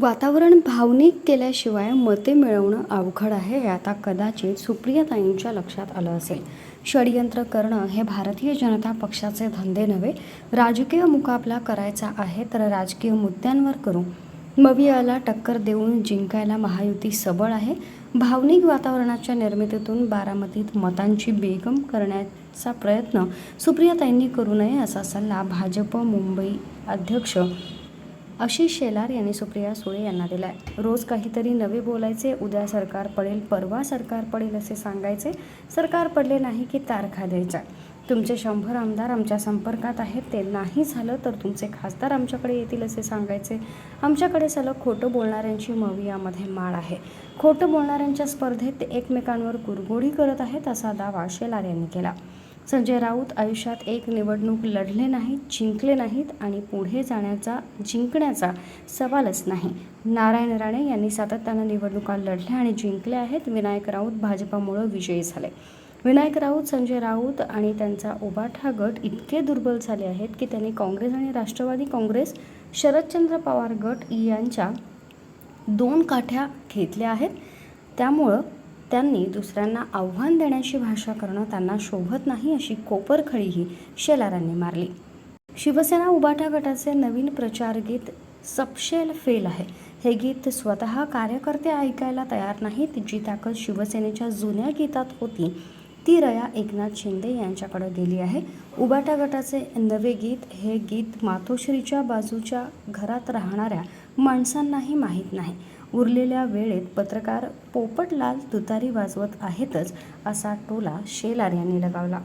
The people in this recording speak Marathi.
वातावरण भावनिक केल्याशिवाय मते मिळवणं अवघड आहे हे आता कदाचित सुप्रियाताईंच्या लक्षात आलं असेल. षडयंत्र करणं हे भारतीय जनता पक्षाचे धंदे नव्हे राजकीय मुकाबला करायचा आहे तर राजकीय मुद्द्यांवर करू. मवियाला टक्कर देऊन जिंकायला महायुती सबळ आहे. भावनिक वातावरणाच्या निर्मितीतून बारामतीत मतांची बेगम करण्याचा प्रयत्न सुप्रियाताईंनी करू नये असा सल्ला भाजप मुंबई अध्यक्ष आशिष शेलार यांनी सुप्रिया सुळे यांना दिलाय. रोज काहीतरी नवे बोलायचे उद्या सरकार पडेल परवा सरकार पडेल असे सांगायचे. सरकार पडले नाही की तारखा द्यायच्या तुमचे शंभर आमदार आमच्या संपर्कात आहेत ते नाही झालं तर तुमचे खासदार आमच्याकडे येतील असे सांगायचे. आमच्याकडे सलग खोटं बोलणाऱ्यांची मवियामध्ये माळ आहे. खोटं बोलणाऱ्यांच्या स्पर्धेत ते एकमेकांवर कुरघोडी करत आहेत असा दावा शेलार यांनी केला. संजय राऊत आयुष्यात एक निवडणूक लढले नाहीत जिंकले नाहीत आणि पुढे जाण्याचा जिंकण्याचा सवालच नाही. नारायण राणे यांनी सातत्यानं निवडणुका लढल्या आणि जिंकल्या आहेत. विनायक राऊत भाजपामुळं विजयी झाले. विनायक राऊत संजय राऊत आणि त्यांचा उबाठा गट इतके दुर्बल झाले आहेत की त्यांनी काँग्रेस आणि राष्ट्रवादी काँग्रेस शरदचंद्र पवार गट यांच्या दोन काठ्या घेतल्या आहेत. त्यामुळं त्यांनी दुसऱ्यांना आव्हान देण्याची भाषा करणं त्यांना शोभत नाही अशी कोपरखळीही शेलारांनी मारली. शिवसेना उबाटा गटाचे नवीन प्रचार गीत सपशेल फेल आहे. हे गीत स्वतः कार्यकर्ते ऐकायला तयार नाहीत जी ताकद शिवसेनेच्या जुन्या गीतात होती. ती रया एकनाथ शिंदे यांच्याकडे गेली आहे. उबाटा गटाचे नवे गीत हे गीत मातोश्रीच्या बाजूच्या घरात राहणाऱ्या माणसांनाही माहीत नाही. उरलेल्या वेळेत पत्रकार पोपटलाल तुतारी वाजवत आहेतच असा टोला शेलार यांनी लगावला.